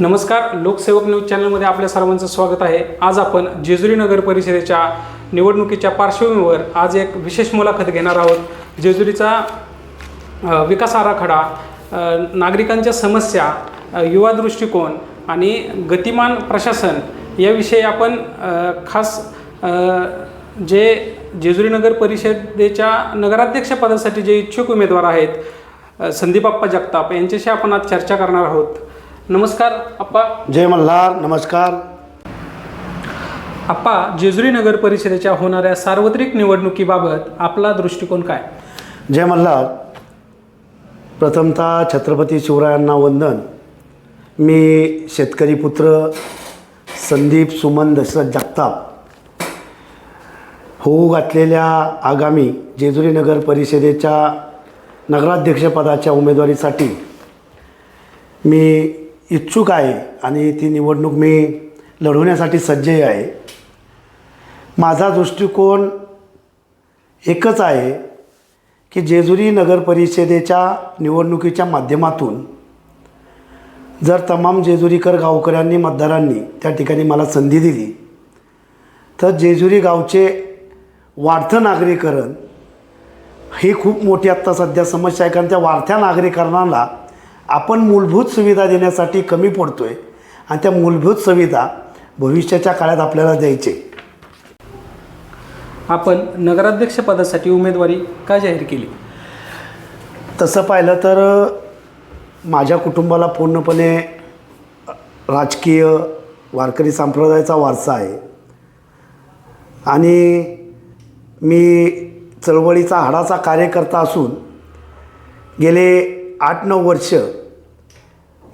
नमस्कार लोकसेवक न्यूज चॅनलमध्ये आपल्या सर्वांचं स्वागत आहे. आज आपण जेजुरी नगर परिषदेच्या निवडणुकीच्या पार्श्वभूमीवर आज एक विशेष मुलाखत घेणार आहोत. जेजुरीचा विकास आराखडा नागरिकांच्या समस्या युवा दृष्टिकोन आणि गतिमान प्रशासन याविषयी आपण खास जे जेजुरी नगर परिषदेच्या नगराध्यक्षपदासाठी जे इच्छुक उमेदवार आहेत संदीपाप्पा जगताप यांच्याशी आपण आज चर्चा करणार आहोत. नमस्कार आप्पा जय मल्हार नमस्कार. आप्पा जेजुरी नगर परिषदेच्या होणाऱ्या सार्वत्रिक निवडणुकीबाबत आपला दृष्टिकोन काय? जय मल्हार. प्रथमतः छत्रपती शिवरायांना वंदन. मी शेतकरी पुत्र संदीप सुमन दशरथ जगताप. होऊ घातलेल्या आगामी जेजुरी नगर परिषदेच्या नगराध्यक्षपदाच्या उमेदवारीसाठी मी इच्छुक आहे आणि ती निवडणूक मी लढवण्यासाठी सज्जही आहे. माझा दृष्टिकोन एकच आहे की जेजुरी नगर परिषदेच्या निवडणुकीच्या माध्यमातून जर तमाम जेजुरीकर गावकऱ्यांनी मतदारांनी त्या ठिकाणी मला संधी दिली तर जेजुरी गावचे वाढतं नागरीकरण ही खूप मोठी आत्ता सध्या समस्या आहे. कारण त्या वाढत्या नागरीकरणाला आपण मूलभूत सुविधा देण्यासाठी कमी पडतो आहे आणि त्या मूलभूत सुविधा भविष्याच्या काळात आपल्याला द्यायचे. आपण नगराध्यक्षपदासाठी उमेदवारी का जाहीर केली? तसं पाहिलं तर माझ्या कुटुंबाला पूर्णपणे राजकीय वारकरी संप्रदायाचा वारसा आहे. आणि मी चळवळीचा हाडाचा कार्यकर्ता असून गेले आठ नऊ वर्ष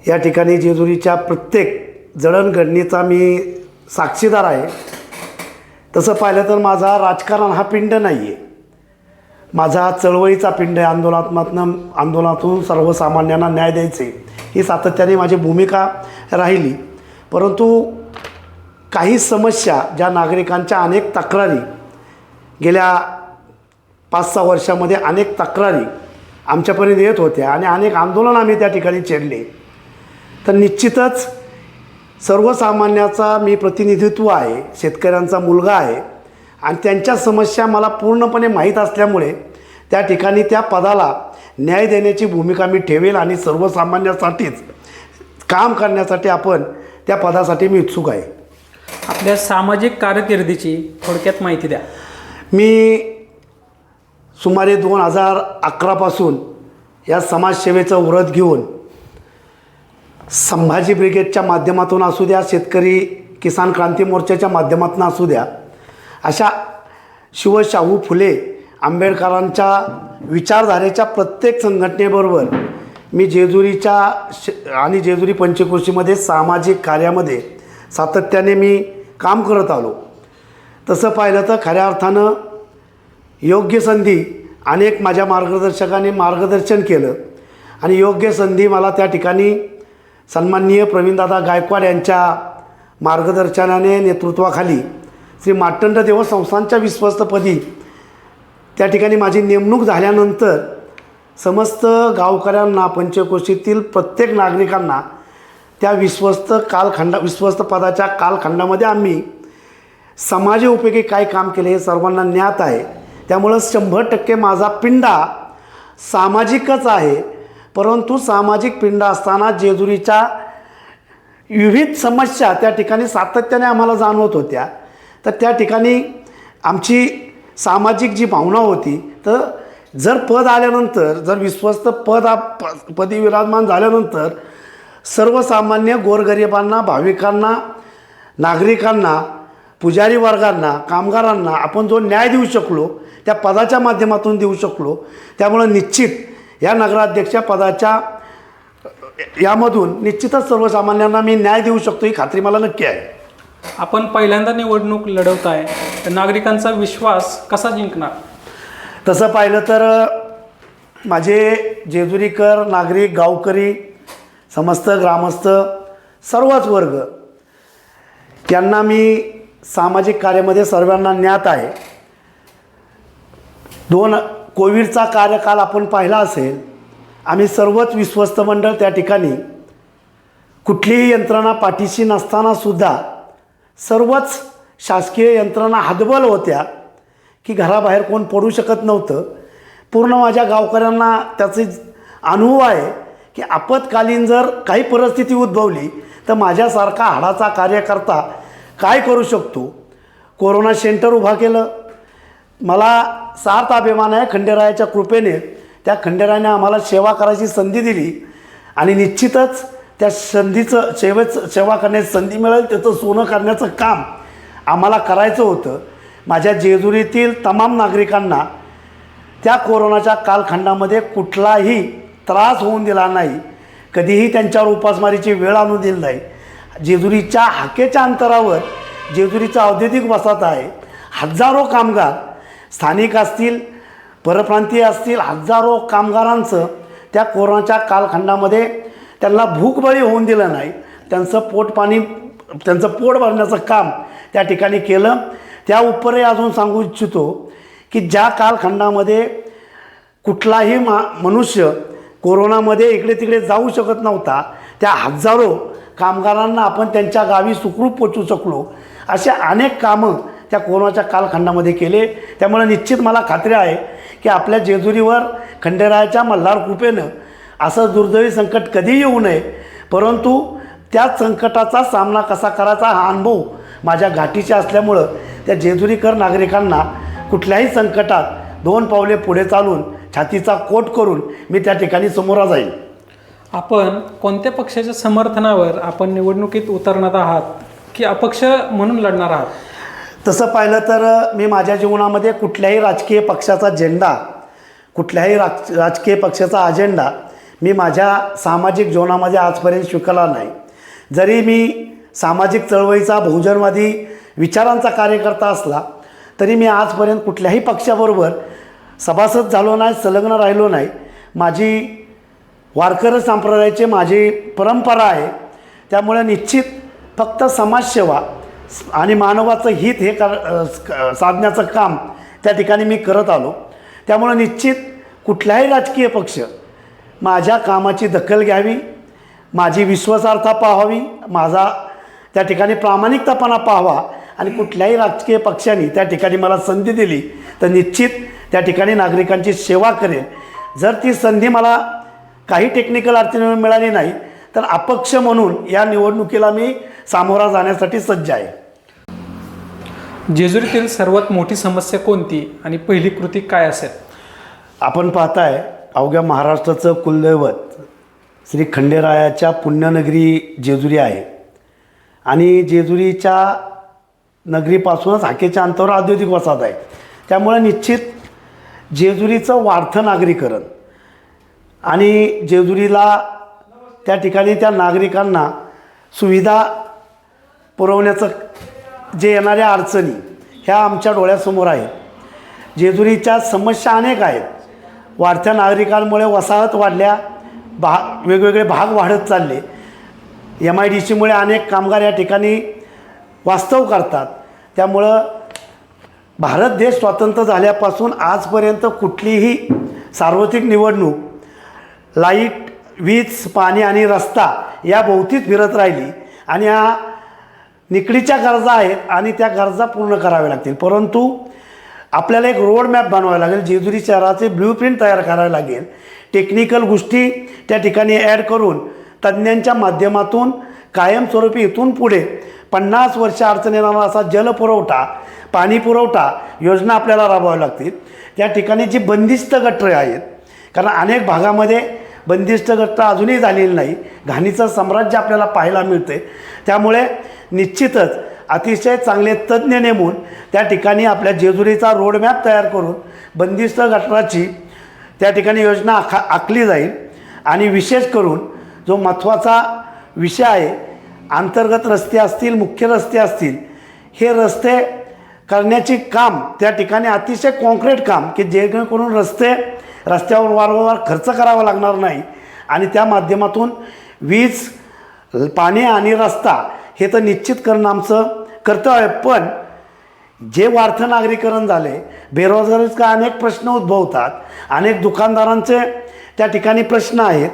या ठिकाणी जेजुरीच्या प्रत्येक जडणघडणीचा मी साक्षीदार आहे. तसं पाहिलं तर माझा राजकारण हा पिंड नाही आहे माझा चळवळीचा पिंड आहे. आंदोलनात्मातनं आंदोलनातून सर्वसामान्यांना न्याय द्यायचे ही सातत्याने माझी भूमिका राहिली. परंतु काही समस्या ज्या नागरिकांच्या अनेक तक्रारी गेल्या पाच सहा वर्षामध्ये अनेक तक्रारी आमच्यापर्यंत येत होत्या आणि अनेक आंदोलन आम्ही त्या ठिकाणी छेडले तर निश्चितच सर्वसामान्याचा मी प्रतिनिधित्व आहे शेतकऱ्यांचा मुलगा आहे आणि त्यांच्या समस्या मला पूर्णपणे माहीत असल्यामुळे त्या ठिकाणी त्या पदाला न्याय देण्याची भूमिका मी ठेवेल आणि सर्वसामान्यासाठीच काम करण्यासाठी आपण त्या पदासाठी मी इच्छुक आहे. आपल्या सामाजिक कारकिर्दीची थोडक्यात माहिती द्या. मी सुमारे दोन हजार अकरापासून या समाजसेवेचं व्रत घेऊन संभाजी ब्रिगेडच्या माध्यमातून असू द्या शेतकरी किसान क्रांती मोर्चाच्या माध्यमातून असू द्या अशा शिवशाहू फुले आंबेडकरांच्या विचारधारेच्या प्रत्येक संघटनेबरोबर मी जेजुरीच्या श आणि जेजुरी पंचकृषीमध्ये सामाजिक कार्यामध्ये सातत्याने मी काम करत आलो. तसं पाहिलं तर खऱ्या अर्थानं योग्य संधी अनेक माझ्या मार्गदर्शकाने मार्गदर्शन केलं. आणि योग्य संधी मला त्या ठिकाणी सन्माननीय प्रवीणदादा गायकवाड यांच्या मार्गदर्शनाने नेतृत्वाखाली श्री माटंड देव संस्थांच्या विश्वस्तपदी त्या ठिकाणी माझी नेमणूक झाल्यानंतर समस्त गावकऱ्यांना पंचकोशीतील प्रत्येक नागरिकांना त्या विश्वस्त कालखंडा विश्वस्त पदाच्या कालखंडामध्ये आम्ही समाजोपयोगी काय काम केले हे सर्वांना ज्ञात आहे. त्यामुळं शंभर टक्के माझा पिंडा सामाजिकच आहे. परंतु सामाजिक पिंडा असताना जेजुरीच्या विविध समस्या त्या ठिकाणी सातत्याने आम्हाला जाणवत होत्या. तर त्या ठिकाणी आमची सामाजिक जी भावना होती तर जर पद आल्यानंतर जर विश्वस्त पद आ- पदी विराजमान झाल्यानंतर सर्वसामान्य गोरगरिबांना भाविकांना नागरिकांना पुजारी वर्गांना कामगारांना आपण जो न्याय देऊ शकलो त्या पदाच्या माध्यमातून देऊ शकलो. त्यामुळं निश्चित या नगराध्यक्ष पदाच्या यामधून निश्चितच सर्वसामान्यांना मी न्याय देऊ शकतो ही खात्री मला नक्की आहे. आपण पहिल्यांदा निवडणूक लढवताय तर नागरिकांचा विश्वास कसा जिंकणार? तसं पाहिलं तर माझे जेजुरीकर नागरिक गावकरी समस्त ग्रामस्थ सर्वच वर्ग यांना मी सामाजिक कार्यामध्ये सर्वांना ज्ञात आहे. दोन कोविडचा कार्यकाल आपण पाहिला असेल आम्ही सर्वच विश्वस्त मंडळ त्या ठिकाणी कुठलीही यंत्रणा पाठीशी नसतानासुद्धा सर्वच शासकीय यंत्रणा हातबल होत्या की घराबाहेर कोण पडू शकत नव्हतं. पूर्ण माझ्या गावकऱ्यांना त्याचे अनुभव आहे की आपत्कालीन जर काही परिस्थिती उद्भवली तर माझ्यासारखा हाडाचा कार्यकर्ता काय करू शकतो? कोरोना सेंटर उभा केलं. मला सार्थ अभिमान आहे खंडेरायाच्या कृपेने त्या खंडेरायाने आम्हाला सेवा करायची संधी दिली. आणि निश्चितच त्या संधीचं सेवेचं सेवा करण्याची संधी मिळेल त्याचं सोनं करण्याचं काम आम्हाला करायचं होतं. माझ्या जेजुरीतील तमाम नागरिकांना त्या कोरोनाच्या कालखंडामध्ये कुठलाही त्रास होऊन दिला नाही. कधीही त्यांच्यावर उपासमारीची वेळ आणून दिली नाही. जेजुरीच्या हाकेच्या अंतरावर जेजुरीचा औद्योगिक वसाहत आहे. हजारो कामगार स्थानिक असतील परप्रांतीय असतील हजारो कामगारांचं त्या कोरोनाच्या कालखंडामध्ये त्यांना भूकबळी होऊन दिलं नाही. त्यांचं पोट पाणी त्यांचं पोट भरण्याचं काम त्या ठिकाणी केलं. त्या उपरे अजून सांगू इच्छितो की ज्या कालखंडामध्ये कुठलाही मा मनुष्य कोरोनामध्ये इकडे तिकडे जाऊ शकत नव्हता त्या हजारो कामगारांना आपण त्यांच्या गावी सुखरूप पोचू शकलो असे अनेक कामं त्या कोरोनाच्या कालखंडामध्ये केले. त्यामुळे निश्चित मला खात्री आहे की आपल्या जेजुरीवर खंडेरायाच्या मल्हार कृपेनं असं दुर्दैवी संकट कधीही येऊ नये. परंतु त्या संकटाचा सामना कसा करायचा हा अनुभव माझ्या गाठीचा असल्यामुळं त्या जेजुरीकर नागरिकांना कुठल्याही संकटात दोन पावले पुढे चालून छातीचा कोट करून मी त्या ठिकाणी समोरा जाईल आपण कोणत्या पक्षाच्या समर्थनावर आपण निवडणुकीत उतरणार आहात की अपक्ष म्हणून लढणार आहात? तसं पाहिलं तर मी माझ्या जीवनामध्ये कुठल्याही राजकीय पक्षाचा झेंडा कुठल्याही राज राजकीय पक्षाचा अजेंडा मी माझ्या सामाजिक जीवनामध्ये आजपर्यंत स्वीकारला नाही. जरी मी सामाजिक चळवळीचा बहुजनवादी विचारांचा कार्यकर्ता असला तरी मी आजपर्यंत कुठल्याही पक्षाबरोबर सभासद झालो नाही संलग्न राहिलो नाही. माझी वारकरी संप्रदायाची माझी परंपरा आहे. त्यामुळे निश्चित फक्त समाजसेवा आणि मानवाचं हित हे कर साधण्याचं काम त्या ठिकाणी मी करत आलो. त्यामुळे निश्चित कुठलाही राजकीय पक्ष माझ्या कामाची दखल घ्यावी माझी विश्वासार्हता पाहावी माझा त्या ठिकाणी प्रामाणिकतापणा पाहावा आणि कुठल्याही राजकीय पक्षाने त्या ठिकाणी मला संधी दिली तर निश्चित त्या ठिकाणी नागरिकांची सेवा करेन. जर ती संधी मला काही टेक्निकल अडचणीमुळे मिळाली नाही तर अपक्ष म्हणून या निवडणुकीला मी सामोरा जाण्यासाठी सज्ज आहे. जेजुरीतील सर्वात मोठी समस्या कोणती आणि पहिली कृती काय असेल? आपण पाहताय अवघ्या महाराष्ट्राचं कुलदैवत श्री खंडेरायाच्या पुण्यनगरी जेजुरी आहे. आणि जेजुरीच्या नगरीपासूनच हाकेच्या अंतरावर औद्योगिक वसाहत आहे. त्यामुळे निश्चित जेजुरीचं वाढतं नागरीकरण आणि जेजुरीला त्या ठिकाणी त्या नागरिकांना सुविधा पुरवण्याचं जे येणाऱ्या अडचणी ह्या आमच्या डोळ्यासमोर आहेत. जेजुरीच्या समस्या अनेक आहेत. वाढत्या नागरिकांमुळे वसाहत वाढल्या भा वेगवेगळे भाग वाढत चालले. एम आय डी सीमुळे अनेक कामगार या ठिकाणी वास्तव करतात. त्यामुळं भारत देश स्वतंत्र झाल्यापासून आजपर्यंत कुठलीही सार्वत्रिक निवडणूक लाइट वीज पाणी आणि रस्ता या भोवतीच फिरत राहिली आणि या निकडीच्या गरजा आहेत आणि त्या गरजा पूर्ण कराव्या लागतील. परंतु आपल्याला एक रोड मॅप बनवावा लागेल जेजुरी शहराचे ब्ल्यूप्रिंट तयार करावे लागेल. टेक्निकल गोष्टी त्या ठिकाणी ॲड करून तज्ज्ञांच्या माध्यमातून कायमस्वरूपी इथून पुढे पन्नास वर्ष अडचण येणारा असा जलपुरवठा पाणी पुरवठा योजना आपल्याला राबवाव्या लागतील. त्या ठिकाणी जी बंदिस्त गटरे आहेत. कारण अनेक भागामध्ये बंदिस्त गट्ट अजूनही झालेली नाही. घाणीचं साम्राज्य आपल्याला पाहायला मिळते त्यामुळे निश्चितच अतिशय चांगले तज्ज्ञ नेमून त्या ठिकाणी आपल्या जेजुरीचा रोडमॅप तयार करून बंदिस्त गटाराची त्या ठिकाणी योजना आखा आखली जाईल. आणि विशेष करून जो महत्त्वाचा विषय आहे अंतर्गत रस्ते असतील मुख्य रस्ते असतील हे रस्ते करण्याची काम त्या ठिकाणी अतिशय कॉन्क्रीट काम की जेणेकरून रस्ते रस्त्यावर वारंवार खर्च करावा लागणार नाही. आणि त्या माध्यमातून वीज पाणी आणि रस्ता हे तर निश्चित करणं आमचं कर्तव्य आहे. पण जे वार्थ नागरीकरण झाले बेरोजगारीचा अनेक प्रश्न उद्भवतात. अनेक दुकानदारांचे त्या ठिकाणी प्रश्न आहेत.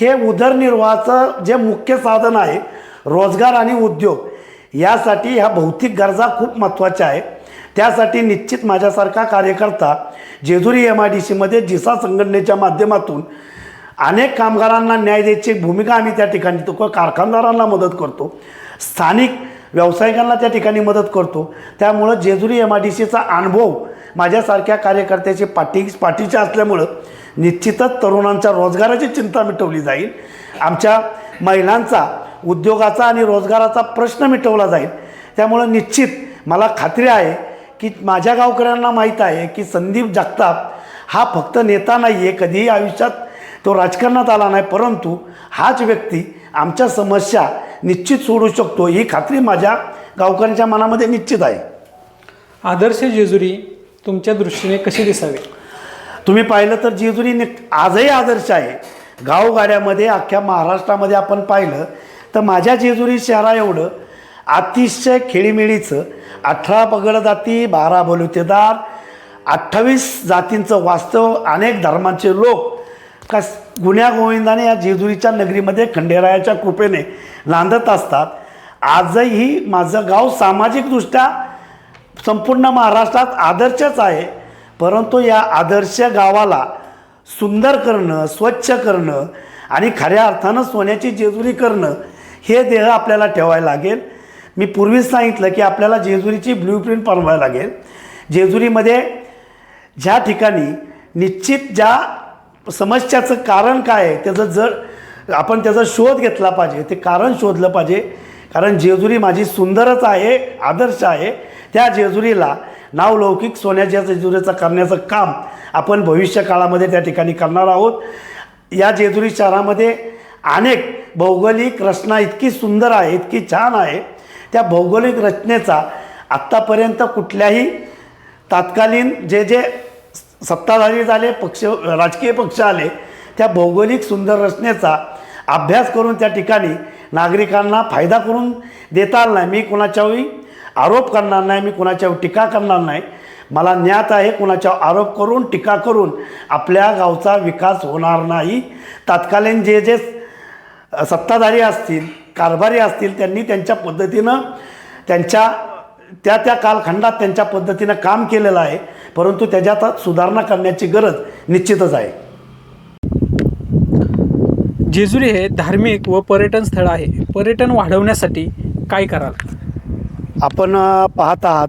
हे उदरनिर्वाहाचं जे मुख्य साधन आहे रोजगार आणि उद्योग यासाठी ह्या भौतिक गरजा खूप महत्त्वाच्या आहे त्यासाठी निश्चित माझ्यासारखा कार्यकर्ता जेजुरी एम आय डी सीमध्ये जिसा संघटनेच्या माध्यमातून अनेक कामगारांना न्याय द्यायची भूमिका आम्ही त्या ठिकाणी तो कारखानदारांना मदत करतो. स्थानिक व्यावसायिकांना त्या ठिकाणी मदत करतो. त्यामुळं जेजुरी एम आय डी सीचा अनुभव माझ्यासारख्या कार्यकर्त्याची पाठी पाठीचे असल्यामुळं निश्चितच तरुणांच्या रोजगाराची चिंता मिटवली जाईल. आमच्या महिलांचा उद्योगाचा आणि रोजगाराचा प्रश्न मिटवला जाईल. त्यामुळं निश्चित मला खात्री आहे की माझ्या गावकऱ्यांना माहीत आहे की संदीप जगताप हा फक्त नेता नाही आहे कधीही आयुष्यात तो राजकारणात आला नाही परंतु हाच व्यक्ती आमच्या समस्या निश्चित सोडू शकतो ही खात्री माझ्या गावकऱ्यांच्या मनामध्ये निश्चित आहे. आदर्श जेजुरी तुमच्या दृष्टीने कशी दिसावी? तुम्ही पाहिलं तर जेजुरी नि आजही आदर्श आहे. गावगाड्यामध्ये अख्ख्या महाराष्ट्रामध्ये आपण पाहिलं तर माझ्या जेजुरी शहरा एवढं अतिशय खेळीमेळीचं अठरा पगड जाती बारा बलुतेदार अठ्ठावीस जातींचं वास्तव अनेक धर्मांचे लोक का गुन्ह्या गोविंदाने या जेजुरीच्या नगरीमध्ये खंडेरायाच्या कृपेने नांदत असतात. आजही माझं गाव सामाजिकदृष्ट्या संपूर्ण महाराष्ट्रात आदर्शच आहे. परंतु या आदर्श गावाला सुंदर करणं स्वच्छ करणं आणि खऱ्या अर्थानं सोन्याची जेजुरी करणं हे देह आपल्याला ठेवायला लागेल. मी पूर्वीच सांगितलं की आपल्याला जेजुरीची ब्ल्यू प्रिंट बनवायला लागेल. जेजुरीमध्ये ज्या ठिकाणी निश्चित ज्या समस्याचं कारण काय आहे त्याचं जर आपण त्याचा शोध घेतला पाहिजे ते कारण शोधलं पाहिजे. कारण जेजुरी माझी सुंदरच आहे आदर्श आहे. त्या जेजुरीला नावलौकिक सोन्याच्या जेजुरीचं करण्याचं काम आपण भविष्य काळामध्ये त्या ठिकाणी करणार आहोत. या जेजुरी शहरामध्ये अनेक भौगोलिक रचना इतकी सुंदर आहे इतकी छान आहे. त्या भौगोलिक रचनेचा आत्तापर्यंत कुठल्याही तात्कालीन जे जे सत्ताधारी झाले पक्ष राजकीय पक्ष आले त्या भौगोलिक सुंदर रचनेचा अभ्यास करून त्या ठिकाणी नागरिकांना फायदा करून देता आला नाही. मी कुणाच्याही आरोप करणार नाही मी कुणाच्यावर टीका करणार नाही. मला ज्ञात आहे कुणाच्यावर आरोप करून टीका करून आपल्या गावचा विकास होणार नाही. तात्कालीन जे जे सत्ताधारी असतील कारभारी असतील त्यांनी त्यांच्या पद्धतीनं त्यांच्या त्या त्या कालखंडात त्यांच्या पद्धतीनं काम केलेलं आहे परंतु त्याच्यात सुधारणा करण्याची गरज निश्चितच आहे. जेजुरी हे धार्मिक व पर्यटन स्थळ आहे. पर्यटन वाढवण्यासाठी काय कराल? आपण पाहत आहात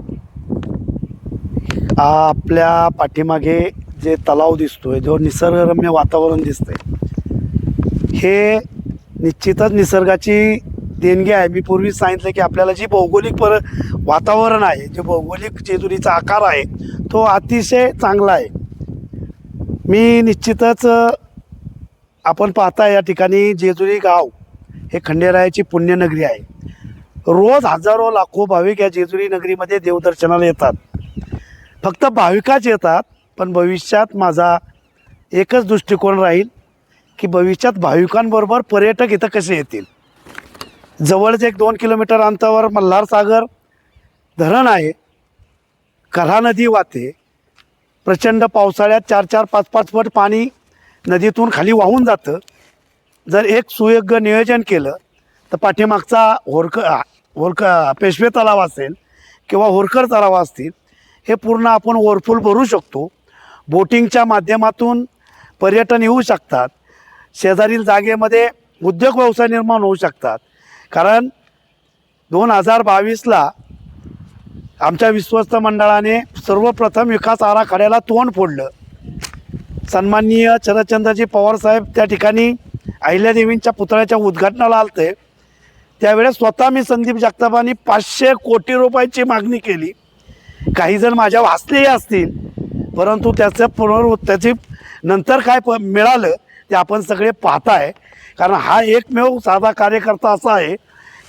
आपल्या पाठीमागे जे तलाव दिसतोय जो निसर्गरम्य वातावरण दिसतंय हे निश्चितच निसर्गाची देणगी आहे. मी पूर्वी सांगितलं की आपल्याला जी भौगोलिक पर वातावरण आहे जे भौगोलिक जेजुरीचा आकार आहे तो अतिशय चांगला आहे. मी निश्चितच आपण पाहता या ठिकाणी जेजुरी गाव हे खंडेरायाची पुण्यनगरी आहे. रोज हजारो लाखो भाविक या जेजुरी नगरीमध्ये देवदर्शनाला येतात. फक्त भाविकाच येतात पण भविष्यात माझा एकच दृष्टिकोन राहील की भविष्यात भाविकांबरोबर पर्यटक इथं कसे येतील? जवळच एक दोन किलोमीटर अंतरावर मल्हार सागर धरण आहे. कऱ्हा नदी वाहते. प्रचंड पावसाळ्यात चार चार पाच पाच फट पाणी नदीतून खाली वाहून जातं. जर एक सुयोग्य नियोजन केलं तर पाठीमागचा होरक होरक पेशवे तलाव असेल किंवा होरकर तलाव असतील हे पूर्ण आपण ओव्हरफुल भरू शकतो. बोटिंगच्या माध्यमातून पर्यटन येऊ शकतात. शेजारील जागेमध्ये उद्योग व्यवसाय निर्माण होऊ शकतात. कारण दोन हजार बावीसला आमच्या विश्वस्त मंडळाने सर्वप्रथम विकास आराखड्याला तोंड फोडलं. सन्माननीय शरदचंद्रजी पवारसाहेब त्या ठिकाणी अहिल्यादेवींच्या पुतळ्याच्या उद्घाटनाला आलते. त्यावेळेस स्वतः मी संदीप जगतापांनी पाचशे कोटी रुपयाची मागणी केली. काही जण माझ्या वाचलेही असतील परंतु त्याचं पुनर् त्याची नंतर काय प मिळालं ते आपण सगळे पाहताय. कारण हा एकमेव साधा कार्यकर्ता असा आहे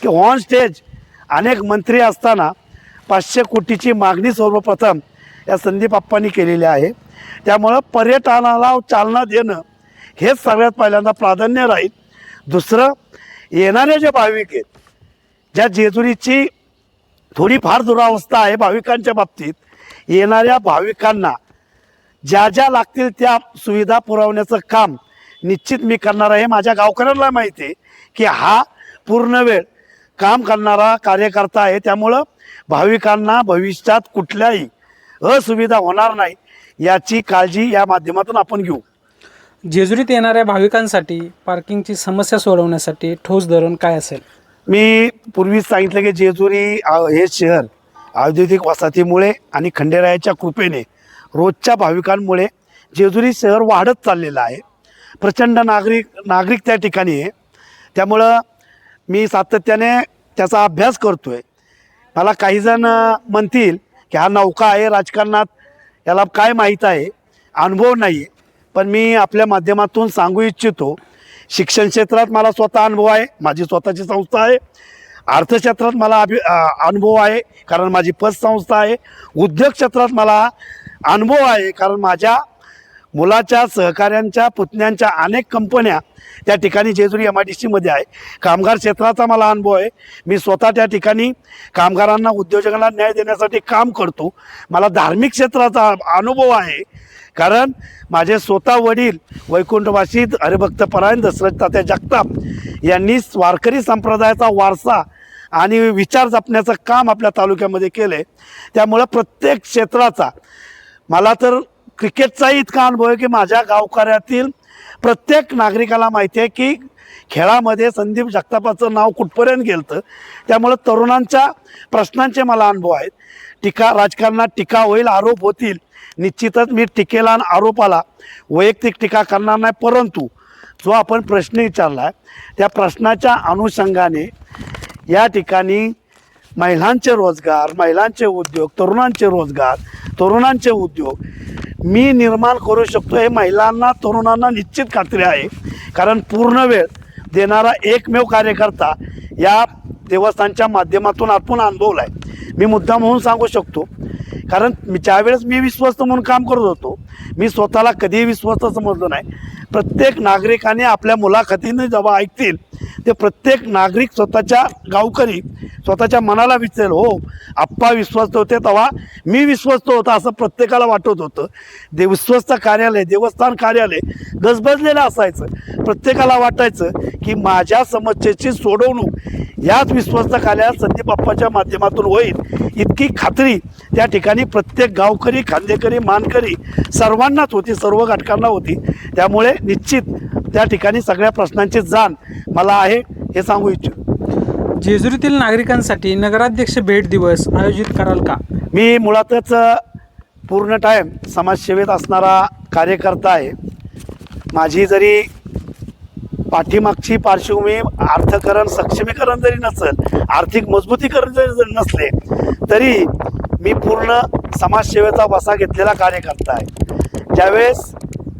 की ऑन स्टेज अनेक मंत्री असताना पाचशे कोटीची मागणी सर्वप्रथम या संदीपप्पांनी केलेली आहे. त्यामुळं पर्यटनाला चालना देणं हेच सगळ्यात पहिल्यांदा प्राधान्य राहील. दुसरं येणारे जे भाविक आहेत ज्या जेजुरीची थोडीफार दुरावस्था आहे भाविकांच्या बाबतीत येणाऱ्या भाविकांना ज्या ज्या लागतील त्या सुविधा पुरवण्याचं काम निश्चित मी करणार आहे. माझ्या गावकऱ्यांना माहिती आहे की हा पूर्ण वेळ काम करणारा कार्यकर्ता आहे. त्यामुळं भाविकांना भविष्यात कुठल्याही असुविधा होणार नाही याची काळजी या माध्यमातून आपण घेऊ. जेजुरीत येणाऱ्या भाविकांसाठी पार्किंगची समस्या सोडवण्यासाठी ठोस धोरण काय असेल? मी पूर्वीच सांगितलं की जेजुरी हे शहर औद्योगिक वसाहतीमुळे आणि खंडेरायाच्या कृपेने रोजच्या भाविकांमुळे जेजुरी शहर वाढत चाललेलं आहे. प्रचंड नागरिक नागरिक त्या ठिकाणी आहे. त्यामुळं मी सातत्याने त्याचा अभ्यास करतो आहे मला काही जण म्हणतील की हा नौका आहे राजकारणात याला काय माहीत आहे? अनुभव नाही आहे पण मी आपल्या माध्यमातून सांगू इच्छितो शिक्षण क्षेत्रात मला स्वतः अनुभव आहे माझी स्वतःची संस्था आहे. अर्थक्षेत्रात मला अभि अनुभव आहे कारण माझी पतसंस्था आहे. उद्योग क्षेत्रात मला अनुभव आहे कारण माझ्या मुलाच्या सहकाऱ्यांच्या पुतण्यांच्या अनेक कंपन्या त्या ठिकाणी जेजुरी एम आय डी सीमध्ये आहे. कामगार क्षेत्राचा मला अनुभव आहे. मी स्वतः त्या ठिकाणी कामगारांना उद्योजकांना न्याय देण्यासाठी काम करतो. मला धार्मिक क्षेत्राचा अनुभव आहे. कारण माझे स्वतः वडील वैकुंठवासी हरिभक्त परायण दशरथ तात्या जगताप यांनी वारकरी संप्रदायाचा वारसा आणि विचार जपण्याचं काम आपल्या तालुक्यामध्ये केलं आहे त्यामुळं प्रत्येक क्षेत्राचा मला तर क्रिकेटचाही इतका अनुभव आहे की माझ्या गावकऱ्यातील प्रत्येक नागरिकाला माहिती आहे की खेळामध्ये संदीप जगतापाचं नाव कुठपर्यंत गेलं त्यामुळं तरुणांच्या प्रश्नांचे मला अनुभव आहेत. टीका राजकारणात टीका होईल आरोप होतील. निश्चितच मी टीकेला आणि आरोपाला वैयक्तिक टीका करणार नाही परंतु जो आपण प्रश्न विचारला आहे त्या प्रश्नाच्या अनुषंगाने या ठिकाणी महिलांचे रोजगार महिलांचे उद्योग तरुणांचे रोजगार तरुणांचे उद्योग मी निर्माण करू शकतो हे महिलांना तरुणांना निश्चित खात्री आहे. कारण पूर्ण वेळ देणारा एकमेव कार्यकर्ता या देवस्थानच्या माध्यमातून आपण अनुभवला आहे. मी मुद्दा म्हणून सांगू शकतो कारण मी ज्यावेळेस मी विश्वस्त म्हणून काम करत होतो मी स्वतःला कधीही विश्वस्त समजलो नाही. प्रत्येक नागरिकाने आपल्या मुलाखतीने जेव्हा ऐकतील ते प्रत्येक नागरिक स्वतःच्या गावकरी स्वतःच्या मनाला विचारेल हो आप्पा विश्वस्त होते तेव्हा मी विश्वस्त होता असं प्रत्येकाला वाटत होतं. दे विश्वस्त कार्यालय देवस्थान कार्यालय गजबजलेलं असायचं. प्रत्येकाला वाटायचं की माझ्या समस्येची सोडवणूक याच विश्वस्त कार्यालयात संदीप बाप्पाच्या माध्यमातून होईल. इतकी खात्री त्या ठिकाणी प्रत्येक गावकरी खांदेकरी मानकरी सर्वांनाच होती सर्व घटकांना होती. त्यामुळे निश्चित त्या ठिकाणी सगळ्या प्रश्नांची जाण मला आहे हे सांगू इच्छितो. जेजुरीतील नागरिकांसाठी नगराध्यक्ष भेट दिवस आयोजित कराल का? मी मुळातच पूर्ण टाईम समाजसेवेत असणारा कार्यकर्ता आहे. माझी जरी पाठीमागची पार्श्वभूमी अर्थकरण सक्षमीकरण जरी नसेल आर्थिक मजबूतीकरण जरी जरी नसले तरी मी पूर्ण समाजसेवेचा वसा घेतलेला कार्यकर्ता आहे. ज्यावेळेस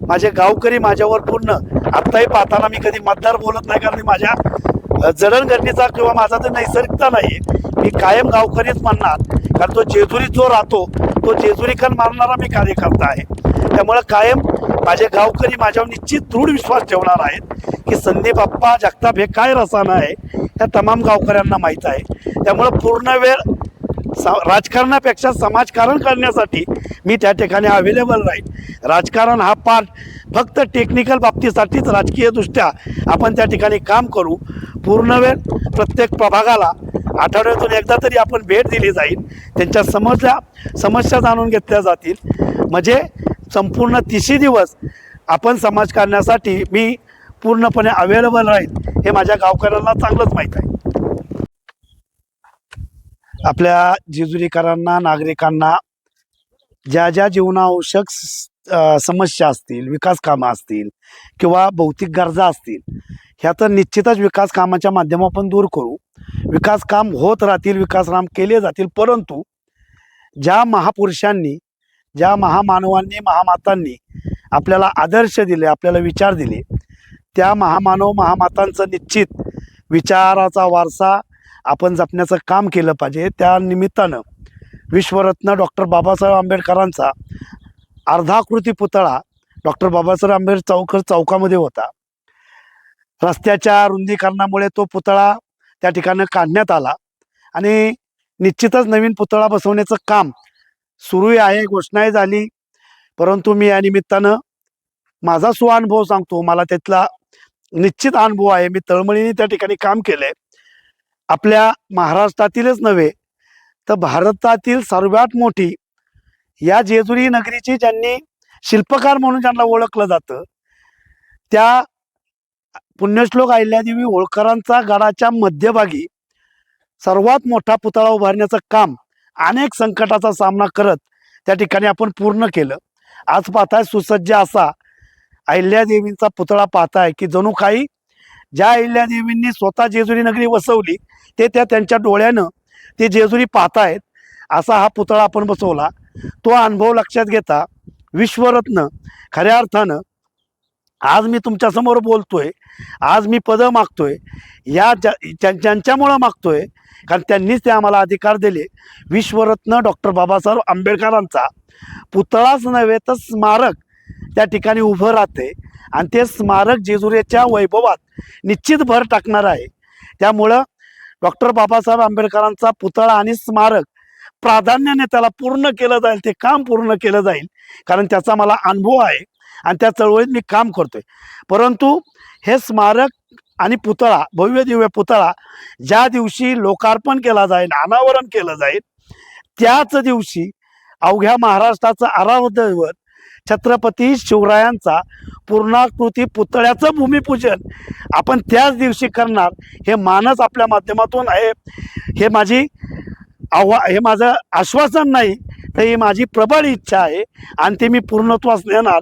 माझे गावकरी माझ्यावर पूर्ण आत्ताही पाहताना मी कधी मतदार बोलत नाही कारण मी माझ्या जडणघडणीचा किंवा माझा तर नैसर्गिकता नाही मी कायम गावकरीच म्हणणार कारण तो जेजुरी जो राहतो तो जेजुरीकन मारणारा मी कार्यकर्ता आहे. त्यामुळं कायम माझे गावकरी माझ्यावर निश्चित दृढ विश्वास ठेवणार आहेत की संदीप अप्पा जगताप हे काय रसायन आहे ह्या तमाम गावकऱ्यांना माहीत आहे. त्यामुळं पूर्ण वेळ सा राजकारणापेक्षा समाजकारण करण्यासाठी मी त्या ठिकाणी अवेलेबल राहील राजकारण हा पार्ट फक्त टेक्निकल बाबतीसाठीच राजकीयदृष्ट्या आपण त्या ठिकाणी काम करू. पूर्ण वेळ प्रत्येक प्रभागाला आठवड्यातून एकदा तरी आपण भेट दिली जाईल. त्यांच्या समस्या समस्या जाणून घेतल्या जातील. म्हणजे संपूर्ण तिशी दिवस आपण समाजकारणासाठी मी पूर्णपणे अवेलेबल राहील हे माझ्या गावकऱ्यांना चांगलंच माहीत आहे. आपल्या जेजुरीकरांना नागरिकांना ज्या ज्या जीवनावश्यक स- समस्या असतील विकास कामं असतील किंवा भौतिक गरजा असतील ह्या तर निश्चितच विकास कामाच्या माध्यमातून दूर करू. विकास काम होत राहतील विकासकाम केले जातील परंतु ज्या महापुरुषांनी ज्या महामानवांनी महामातांनी आपल्याला आदर्श दिले आपल्याला विचार दिले त्या महामानव महामातांचं निश्चित विचाराचा वारसा आपण जपण्याचं काम केलं पाहिजे. त्या निमित्तानं विश्वरत्न डॉक्टर बाबासाहेब आंबेडकरांचा अर्धाकृती पुतळा डॉक्टर बाबासाहेब आंबेडकर चौक चौकामध्ये होता. रस्त्याच्या रुंदीकरणामुळे तो पुतळा त्या ठिकाणी काढण्यात आला आणि निश्चितच नवीन पुतळा बसवण्याचं काम सुरू आहे घोषणाही झाली. परंतु मी या निमित्तानं माझा सुअनुभव सांगतो. मला त्यातला निश्चित अनुभव आहे. मी तळमळीने त्या ठिकाणी काम केलं आहे आपल्या महाराष्ट्रातीलच नव्हे तर भारतातील सर्वात मोठी या जेजुरी नगरीची ज्यांनी शिल्पकार म्हणून ज्यांना ओळखलं जातं त्या पुण्यश्लोक अहिल्यादेवी होळकरांचा गडाच्या मध्यभागी सर्वात मोठा पुतळा उभारण्याचं काम अनेक संकटाचा सामना करत त्या ठिकाणी आपण पूर्ण केलं. आज पाहताय सुसज्ज असा अहिल्यादेवींचा पुतळा पाहताय की जणू काही ज्या अहिल्यादेवींनी स्वतः जेजुरी नगरी वसवली ते त्या त्यांच्या डोळ्यानं ते जेजुरी पाहतायत असा हा पुतळा आपण बसवला. तो अनुभव लक्षात घेता विश्वरत्न. खऱ्या अर्थानं आज मी तुमच्यासमोर बोलतोय आज मी पदं मागतोय या ज्या ज्यांच्यामुळं मागतोय कारण त्यांनीच ते आम्हाला अधिकार दिले. विश्वरत्न डॉक्टर बाबासाहेब आंबेडकरांचा पुतळाच नव्हे तर स्मारक त्या ठिकाणी उभं राहते आणि ते स्मारक जेजुरीच्या वैभवात निश्चित भर टाकणार आहे. त्यामुळं डॉक्टर बाबासाहेब आंबेडकरांचा पुतळा आणि स्मारक प्राधान्याने त्याला पूर्ण केलं जाईल ते काम पूर्ण केलं जाईल. कारण त्याचा मला अनुभव आहे आणि त्या चळवळीत मी काम करतोय. परंतु हे स्मारक आणि पुतळा भव्य दिव्य पुतळा ज्या दिवशी लोकार्पण केला जाईल अनावरण केलं जाईल त्याच दिवशी अवघ्या महाराष्ट्राचं आराध्य दैवत छत्रपती शिवरायांचा पूर्णाकृती पुतळ्याचं भूमिपूजन आपण त्याच दिवशी करणार हे मानस आपल्या माध्यमातून आहे. हे माझी आव्हा हे माझं आश्वासन नाही तर ही माझी प्रबळ इच्छा आहे आणि ते मी पूर्णत्वास नेणार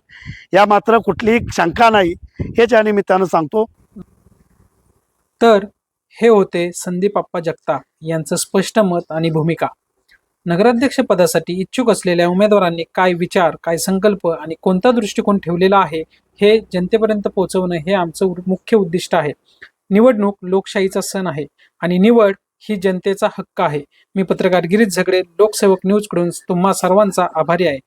या मात्र कुठलीही शंका नाही. हेच या निमित्तानं सांगतो. तर हे होते संदीप आप्पा जगताप यांचं स्पष्ट मत आणि भूमिका. नगराध्यक्ष पदासाठी इच्छुक असलेल्या उमेदवारांनी काय विचार काय संकल्प आणि कोणता दृष्टिकोन ठेवलेला आहे हे जनतेपर्यंत पोहोचवणं हे आमचं मुख्य उद्दिष्ट आहे. निवडणूक लोकशाहीचा सण आहे आणि निवड ही जनतेचा हक्क आहे. मी पत्रकार गिरीश झगडे लोकसेवक न्यूजकडून तुम्हा सर्वांचा आभारी आहे.